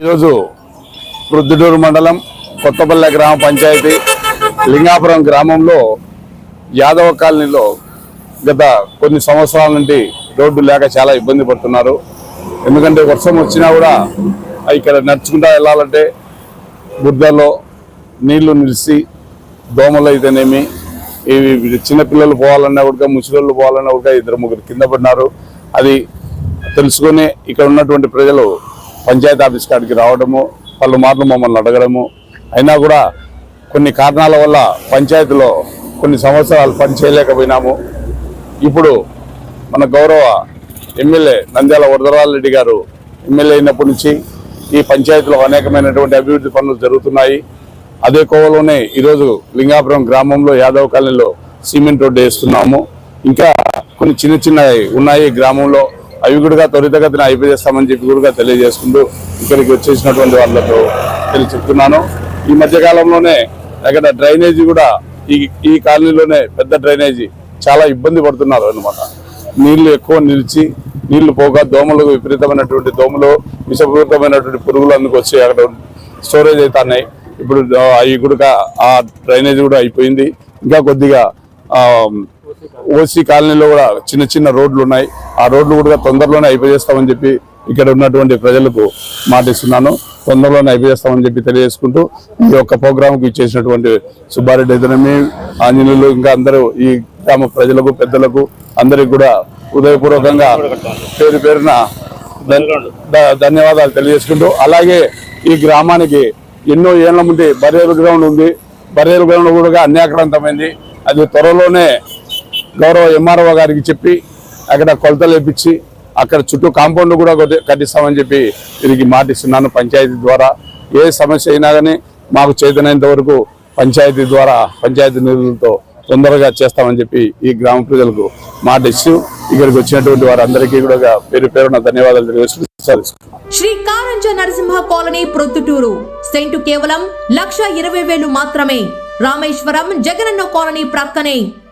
ఈరోజు ప్రొద్దుటూరు మండలం కొత్తపల్లె గ్రామ పంచాయతీ లింగాపురం గ్రామంలో యాదవ కాలనీలో గత కొన్ని సంవత్సరాల నుండి రోడ్డు లేక చాలా ఇబ్బంది పడుతున్నారు. ఎందుకంటే వర్షం వచ్చినా కూడా ఇక్కడ నడుచుకుంటా వెళ్ళాలంటే బుద్ధలో నీళ్ళు నిలిచి దోమలు అయితేనేమి ఇవి చిన్నపిల్లలు పోవాలన్నా కూడా ముసలిళ్ళు పోవాలన్నా కూడా ఇద్దరు ముగ్గురు కింద పడినారు. అది తెలుసుకొని ఇక్కడ ఉన్నటువంటి ప్రజలు పంచాయతీ ఆఫీస్ కాడికి రావడము పలుమార్లు మమ్మల్ని అడగడము. అయినా కూడా కొన్ని కారణాల వల్ల పంచాయతీలో కొన్ని సంవత్సరాలు పని చేయలేకపోయినాము. ఇప్పుడు మన గౌరవ ఎమ్మెల్యే నంద్యాల వరదరాల రెడ్డి గారు ఎమ్మెల్యే అయినప్పటి నుంచి ఈ పంచాయతీలో అనేకమైనటువంటి అభివృద్ధి పనులు జరుగుతున్నాయి. అదే కోవలోనే ఈరోజు లింగాపురం గ్రామంలో యాదవ్ కాలనీలో సిమెంట్ రోడ్డు వేస్తున్నాము. ఇంకా కొన్ని చిన్న చిన్నవి ఉన్నాయి గ్రామంలో. అవి కూడా త్వరితగతిన అయిపోయేస్తామని చెప్పి కూడా తెలియజేసుకుంటూ ఇక్కడికి వచ్చేసినటువంటి వాళ్ళతో తెలియ చెప్తున్నాను. ఈ మధ్యకాలంలోనే అక్కడ డ్రైనేజీ కూడా ఈ ఈ కాలనీలోనే పెద్ద డ్రైనేజీ చాలా ఇబ్బంది పడుతున్నారు అనమాట నీళ్ళు ఎక్కువ నిలిచి నీళ్ళు పోగా దోమలు విపరీతమైనటువంటి దోమలు విషపూరితమైనటువంటి పురుగులు అందుకు వచ్చి అక్కడ స్టోరేజ్ అవుతున్నాయి ఇప్పుడు అవి కూడా ఆ డ్రైనేజ్ కూడా అయిపోయింది. ఇంకా కొద్దిగా ఓసీ కాలనీలో కూడా చిన్న చిన్న రోడ్లు ఉన్నాయి. ఆ రోడ్లు కూడా తొందరలోనే అయిపోయేస్తామని చెప్పి ఇక్కడ ఉన్నటువంటి ప్రజలకు మాటిస్తున్నాను. తొందరలోనే అయిపోయేస్తామని చెప్పి తెలియజేసుకుంటూ ఈ యొక్క ప్రోగ్రాంకి ఇచ్చేసినటువంటి సుబ్బారెడ్డి అయితేనేమి ఆంజనేయులు ఇంకా అందరూ ఈ గ్రామ ప్రజలకు పెద్దలకు అందరికి కూడా హృదయపూర్వకంగా పేరు పేరున ధన్యవాదాలు తెలియజేసుకుంటూ అలాగే ఈ గ్రామానికి ఎన్నో ఏళ్ళ ముందు బరేలు గ్రౌండ్ ఉంది. బరేరు గ్రౌండ్ కూడా అన్యాక్రాంతమైంది. అది త్వరలోనే గౌరవ ఎంఆర్ఓ గారికి చెప్పి అక్కడ కొలతలు వేపించి అక్కడ చుట్టూ కాంపౌండ్ కూడా కట్టిస్తామని చెప్పి వీరికి మాటిస్తున్నాను పంచాయతీ ద్వారా. ఏ సమస్య అయినా కానీ మాకు చేతనైనంత వరకు పంచాయతీ ద్వారా పంచాయతీ నిధులతో తొందరగా చేస్తామని చెప్పి ఈ గ్రామ ప్రజలకు మాట ఇస్తూ ఇక్కడికి వచ్చినటువంటి వారందరికీ కూడా పేరు పేరున ధన్యవాదాలు తెలియజేస్తూ శ్రీ కారంజ నరసింహ కాలనీ ప్రొద్దుటూరు. సెంటు కేవలం లక్ష ఇరవై వేలు మాత్రమే. రామేశ్వరం జగనన్న కాలనీ ప్రక్కనే.